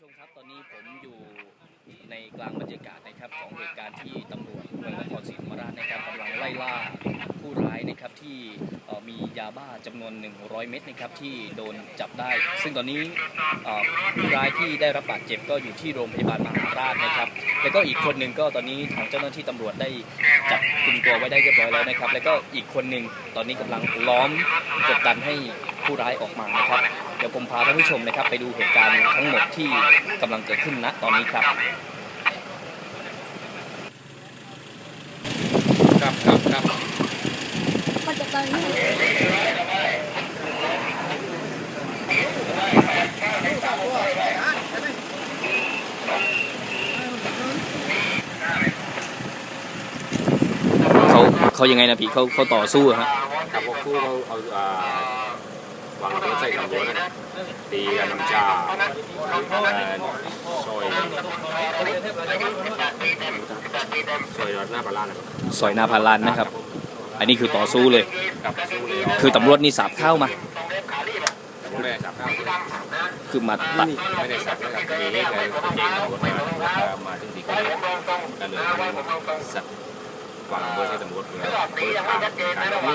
ชมครับตอนนี้ผมอยู่ในกลางบรรยากาศนะครับของเหตุการณ์ที่ตำรวจเมืองนครศรีธรรมราชนะครับกำลังไล่ล่าผู้ร้ายนะครับที่มียาบ้าจำนวน 100 เม็ดนะครับที่โดนจับได้ ซึ่งตอนนี้ผู้ร้ายที่ได้รับบาดเจ็บก็อยู่ที่โรงพยาบาลมหาราชนะครับ แล้วก็อีกคนหนึ่งก็ตอนนี้ทางเจ้าหน้าที่ตำรวจได้จับกลุ่มตัวไว้ได้เรียบร้อยแล้วนะครับ แล้วก็อีกคนหนึ่งตอนนี้กำลังล้อมกดดันให้ผู้ร้ายออกมานะครับ เดี๋ยวผมพาท่านผู้ชมนะครับ ไปดูเหตุการณ์ทั้งหมดที่กำลังเกิดขึ้นณตอนนี้ครับครับครับครับมันจะตอนนี้เขาเขายังไงนะพี่เขาเขาต่อสู้อะฮะกับพวกคู่เขาเอา วางตัวใส่ตำรวจนะตีกันน้ำชาเอ่อซอยซอยหน้าปลาร้านะครับซอยนาพารันนะครับ อันนี้คือต่อสู้เลย กับสู้เลยคือตำรวจนี่สาบเข้ามาแต่ผมไม่ได้จับข้าวคือมาตัดไม่ได้สับนะครับทีนี้แกเจงตำรวจมามาถึงที่เกิดเหตุก็เลยสัตว์วางตัวใส่ตำรวจเพื่อเปิดทางการหลบหนี